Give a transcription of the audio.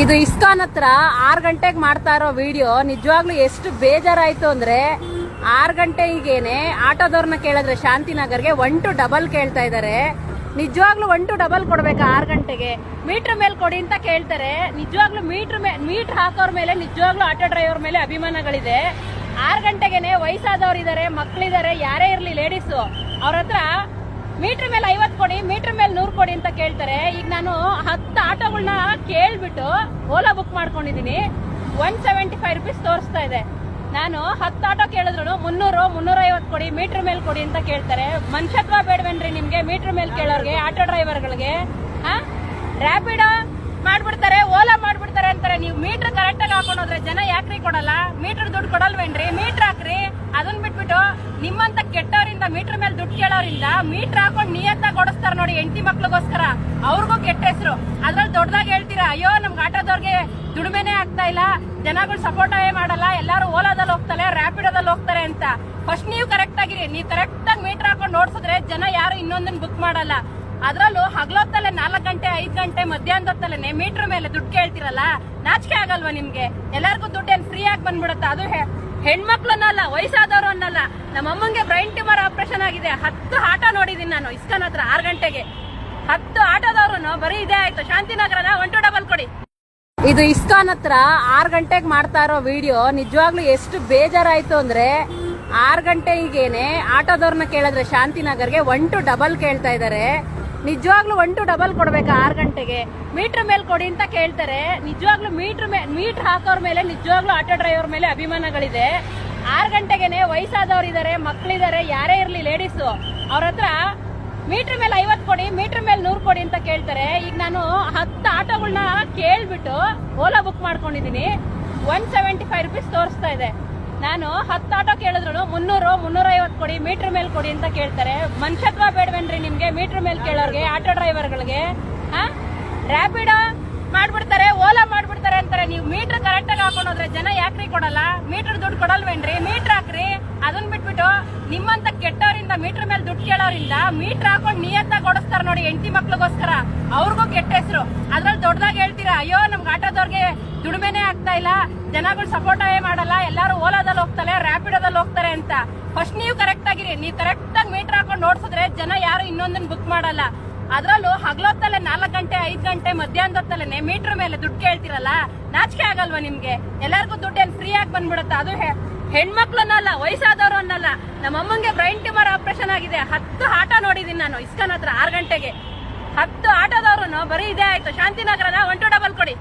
ಇದು ಇಸ್ಕಾನ್ ಹತ್ರ ಆರು ಗಂಟೆಗೆ ಮಾಡ್ತಾ ಇರೋ ವಿಡಿಯೋ ನಿಜವಾಗ್ಲೂ ಎಷ್ಟು ಬೇಜಾರಾಯ್ತು ಅಂದ್ರೆ ಆರ್ ಗಂಟೆಗೇನೆ ಆಟೋದವ್ರನ್ನ ಕೇಳಿದ್ರೆ ಶಾಂತಿನಗರ್ಗೆ ಒನ್ ಟು ಡಬಲ್ ಕೇಳ್ತಾ ಇದಾರೆ. ನಿಜವಾಗ್ಲೂ ಒನ್ ಟು ಡಬಲ್ ಕೊಡ್ಬೇಕು ಆರು ಗಂಟೆಗೆ? ಮೀಟರ್ ಮೇಲೆ ಕೊಡಿ ಅಂತ ಕೇಳ್ತಾರೆ. ನಿಜವಾಗ್ಲೂ ಮೀಟರ್ ಮೀಟರ್ ಹಾಕೋರ್ ಮೇಲೆ ನಿಜವಾಗ್ಲೂ ಆಟೋ ಡ್ರೈವರ್ ಮೇಲೆ ಅಭಿಮಾನಗಳಿದೆ. ಆರು ಗಂಟೆಗೆನೆ ವಯಸ್ಸಾದವ್ರು ಮಕ್ಕಳಿದ್ದಾರೆ ಯಾರೇ ಇರ್ಲಿ ಲೇಡೀಸು ಅವ್ರ ಹತ್ರ ಮೀಟರ್ ಮೇಲೆ ಐವತ್ ಕೊಡಿ, ಮೀಟರ್ ಮೇಲೆ ನೂರ್ ಕೊಡಿ ಅಂತ ಕೇಳ್ತಾರೆ. ಈಗ ನಾನು ಹತ್ತು ಆಟೋಗಳನ್ನ ಕೇಳ್ಬಿಟ್ಟು ಓಲಾ ಬುಕ್ ಮಾಡ್ಕೊಂಡಿದೀನಿ ಒನ್ ಸೆವೆಂಟಿ ಫೈವ್ ರುಪೀಸ್ ತೋರಿಸ್ತಾ ಇದೆ. ನಾನು ಹತ್ತು ಆಟೋ ಕೇಳಿದ್ರು ಮುನ್ನೂರು ಮುನ್ನೂರ ಐವತ್ತು ಕೊಡಿ, ಮೀಟರ್ ಮೇಲೆ ಕೊಡಿ ಅಂತ ಕೇಳ್ತಾರೆ. ಮನುಷ್ಯತ್ವ ಬೇಡವೇನ್ರಿ ನಿಮ್ಗೆ? ಮೀಟರ್ ಮೇಲೆ ಕೇಳೋರ್ಗೆ, ಆಟೋ ಡ್ರೈವರ್ಗಳಿಗೆ ರ್ಯಾಪಿಡೋ ಮಾಡ್ಬಿಡ್ತಾರೆ, ಓಲಾ ಮಾಡ್ಬಿಡ್ತಾರೆ ಅಂತಾರೆ. ನೀವು ಮೀಟರ್ ಕರೆಕ್ಟ್ ಆಗಿ ಹಾಕೊಂಡು ಹೋದ್ರೆ ಜನ ಯಾಕ್ರಿ ಕೊಡಲ್ಲ? ಮೀಟರ್ ದುಡ್ಡು ಕೊಡಲ್ವೇನ್ರಿ? ಮೀಟರ್ ಹಾಕ್ರಿ. ಅದನ್ನ ಬಿಟ್ಬಿಟ್ಟು ನಿಮ್ಮಂತ ಕೆಟ್ಟವರಿಂದ ಮೀಟರ್ ಕೇಳೋರಿಂದ ಮೀಟರ್ ಹಾಕೊಂಡು ನಿಯತ್ತ ಕೊಡಿಸ್ತಾರ ನೋಡಿ ಹೆಂಡತಿ ಮಕ್ಳಿಗೋಸ್ಕರ. ಅವ್ರಿಗೂ ಕೆಟ್ಟ ಹೆಸರು. ಅದ್ರಲ್ಲಿ ದೊಡ್ಡದಾಗಿ ಹೇಳ್ತೀರಾ, ಅಯ್ಯೋ, ನಮ್ಗೆ ಆಟೋದವ್ರಿಗೆ ದುಡಿಮೆನೇ ಆಗ್ತಾ ಇಲ್ಲ. ಜನಗಳು ಸಪೋರ್ಟೇ ಮಾಡಲ್ಲ. ಎಲ್ಲಾರು ಓಲಾದಲ್ಲಿ ಹೋಗ್ತಾರೆ ರ್ಯಾಪಿಡೋದಲ್ಲಿ ಹೋಗ್ತಾರೆ ಅಂತ. ಫಸ್ಟ್ ನೀವು ಕರೆಕ್ಟ್ ಆಗಿರಿ. ನೀವು ಕರೆಕ್ಟ್ ಆಗಿ ಮೀಟರ್ ಹಾಕೊಂಡು ನೋಡ್ಸಿದ್ರೆ ಜನ ಯಾರು ಇನ್ನೊಂದನ್ನ ಬುಕ್ ಮಾಡಲ್ಲ. ಅದ್ರಲ್ಲೂ ಹಗಲೊತ್ತಲ್ಲೇ ನಾಲ್ಕು ಗಂಟೆ, ಐದು ಗಂಟೆ, ಮಧ್ಯಾಹ್ನದೊತ್ತಲ್ಲೇ ಮೀಟರ್ ಮೇಲೆ ದುಡ್ಡು ಕೇಳ್ತಿರಲ್ಲ, ನಾಚಿಕೆ ಆಗಲ್ವಾ ನಿಮ್ಗೆ? ಎಲ್ಲಾರ್ಗೂ ದುಡ್ಡು ಏನ್ ಫ್ರೀ ಆಗಿ ಬಂದ್ಬಿಡುತ್ತೆ. ಅದು ಹೆ- ಹೆಣ್ಮಕ್ಳು ಅನ್ನಲ್ಲ ವಯಸ್ಸಾದವರು ಅನ್ನಲ್ಲ ನಮ್ಮ ಅಮ್ಮಂಗೆ ಬ್ರೈನ್ ಟ್ಯೂಮರ್ ಆಪರೇಷನ್ ಆಗಿದೆ. ಹತ್ತು ಆಟ ನೋಡಿದೀನಿ ನಾನು ಇಸ್ಕಾನ್ ಹತ್ರ ಆರು ಗಂಟೆಗೆ. ಹತ್ತು ಆಟೋದವ್ರು ಬರೀ ಇದೇ ಆಯ್ತು. ಶಾಂತಿನಗರನ ಒನ್ ಟು ಡಬಲ್ ಕೊಡಿ. ಇದು ಇಸ್ಕಾನ್ ಹತ್ರ ಆರು ಗಂಟೆಗೆ ಮಾಡ್ತಾ ಇರೋ ವಿಡಿಯೋ ನಿಜವಾಗ್ಲೂ ಎಷ್ಟು ಬೇಜಾರಾಯ್ತು ಅಂದ್ರೆ ಆರ್ ಗಂಟೆಗೇನೆ ಆಟೋದವ್ರನ್ನ ಕೇಳಿದ್ರೆ ಶಾಂತಿನಗರ್ಗೆ ಒನ್ ಟು ಡಬಲ್ ಕೇಳ್ತಾ ಇದಾರೆ ನಿಜವಾಗ್ಲೂ ಒನ್ ಟು ಡಬಲ್ ಕೊಡ್ಬೇಕಾ ಆರು ಗಂಟೆಗೆ? ಮೀಟರ್ ಮೇಲೆ ಕೊಡಿ ಅಂತ ಕೇಳ್ತಾರೆ. ನಿಜವಾಗ್ಲೂ ಮೀಟರ್ ಮೀಟರ್ ಹಾಕೋರ್ ಮೇಲೆ, ನಿಜವಾಗ್ಲೂ ಆಟೋ ಡ್ರೈವರ್ ಮೇಲೆ ಅಭಿಮಾನಗಳಿದೆ. ಆರು ಗಂಟೆಗೆನೆ ವಯಸ್ಸಾದವ್ರು ಇದಾರೆ ಮಕ್ಕಳಿದ್ದಾರೆ ಯಾರೇ ಇರ್ಲಿ ಲೇಡೀಸು ಅವ್ರ ಹತ್ರ ಮೀಟರ್ ಮೇಲೆ ಐವತ್ ಕೊಡಿ ಮೀಟರ್ ಮೇಲೆ ನೂರ್ ಕೊಡಿ ಅಂತ ಕೇಳ್ತಾರೆ. ಈಗ ನಾನು ಹತ್ತು ಆಟೋಗಳನ್ನ ಕೇಳ್ಬಿಟ್ಟು ಓಲಾ ಬುಕ್ ಮಾಡ್ಕೊಂಡಿದೀನಿ. ಒನ್ ಸೆವೆಂಟಿ ಫೈವ್ ರುಪೀಸ್ ತೋರಿಸ್ತಾ ಇದೆ. ನಾನು ಹತ್ತು ಆಟೋ ಕೇಳಿದ್ರು ಮುನ್ನೂರು ಮುನ್ನೂರ ಐವತ್ತು ಕೊಡಿ ಮೀಟರ್ ಮೇಲೆ ಕೊಡಿ ಅಂತ ಕೇಳ್ತಾರೆ. ಮನುಷ್ಯತ್ವ ಬೇಡವೇನ್ರಿ ನಿಮ್ಗೆ? ಮೀಟರ್ ಮೇಲೆ ಕೇಳೋರ್ಗೆ, ಆಟೋ ಡ್ರೈವರ್ಗಳಿಗೆ ರ್ಯಾಪಿಡ್ ಮಾಡ್ಬಿಡ್ತಾರೆ, ಓಲಾ ಮಾಡ್ಬಿಡ್ತಾರೆ ಅಂತಾರೆ. ನೀವು ಮೀಟರ್ ಕರೆಕ್ಟ್ ಆಗಿ ಹಾಕೊಂಡು ಹೋದ್ರೆ ಜನ ಯಾಕ್ರಿ ಕೊಡಲ್ಲ? ಮೀಟರ್ ದುಡ್ಡು ಕೊಡಲ್ವೇನ್ರಿ? ಮೀಟರ್ ಹಾಕ್ರಿ. ಅದನ್ನ ಬಿಟ್ಬಿಟ್ಟು ನಿಮ್ಮಂತ ಕೆಟ್ಟವರಿಂದ ಮೀಟರ್ ಮೇಲೆ ದುಡ್ಡು ಕೇಳೋರಿಂದ ಮೀಟರ್ ಹಾಕೊಂಡು ನಿಯತ್ತಾಗಿ ಕೊಡಿಸ್ತಾರ ನೋಡಿ ಹೆಂಡತಿ ಮಕ್ಳಿಗೋಸ್ಕರ. ಅವ್ರಿಗೂ ಕೆಟ್ಟ ಹೆಸರು. ಅದ್ರಲ್ಲಿ ದೊಡ್ಡದಾಗಿ ಹೇಳ್ತೀರಾ, ಅಯ್ಯೋ, ನಮ್ಗೆ ಆಟೋದವ್ರಿಗೆ ದುಡಿಮೆನೆ ಆಗ್ತಾ ಇಲ್ಲ. ಜನಗಳು ಸಪೋರ್ಟೇ ಮಾಡಲ್ಲ. ಎಲ್ಲಾರು ಓಲಾದಲ್ಲಿ ಹೋಗ್ತಾರೆ ರ್ಯಾಪಿಡೋದಲ್ಲಿ ಹೋಗ್ತಾರೆ ಅಂತ. ಫಸ್ಟ್ ನೀವು ಕರೆಕ್ಟ್ ಆಗಿರಿ. ನೀವು ಕರೆಕ್ಟ್ ಆಗಿ ಮೀಟರ್ ಹಾಕೊಂಡು ಇನ್ನೊಂದನ್ನ ಬುಕ್ ಮಾಡಲ್ಲ. ಅದ್ರಲ್ಲೂ ಹಗ್ಲೊತ್ತಲ್ಲೇ ನಾಲ್ಕು ಗಂಟೆ, ಐದು ಗಂಟೆ, ಮಧ್ಯಾಹ್ನದೊತ್ತಲ್ಲೇ ಮೀಟರ್ ಮೇಲೆ ದುಡ್ಡು ಕೇಳ್ತಿರಲ್ಲ? ನಾಚಿಕೆ ಆಗಲ್ವಾ ನಿಮ್ಗೆ? ಎಲ್ಲರಿಗೂ ದುಡ್ಡು ಏನ್ ಫ್ರೀ ಆಗಿ ಬಂದ್ಬಿಡುತ್ತೆ. ಅದು ಹೆಣ್ಮಕ್ಳನ್ನಲ್ಲ, ವಯಸ್ಸಾದವರು ಅನ್ನಲ್ಲ. ನಮ್ಮ ಅಮ್ಮಂಗೆ ಬ್ರೈನ್ ಟ್ಯೂಮರ್ ಆಪರೇಷನ್ ಆಗಿದೆ. ಹತ್ತು ಆಟೋ ನೋಡಿದೀನಿ ನಾನು ಇಸ್ಕಾನ್ ಹತ್ರ ಆರು ಗಂಟೆಗೆ. ಹತ್ತು ಆಟೋದವ್ರು ಬರೀ ಇದೇ ಆಯ್ತು. ಶಾಂತಿನಗರದ ಒನ್ ಟು ಡಬಲ್ ಕೊಡಿ.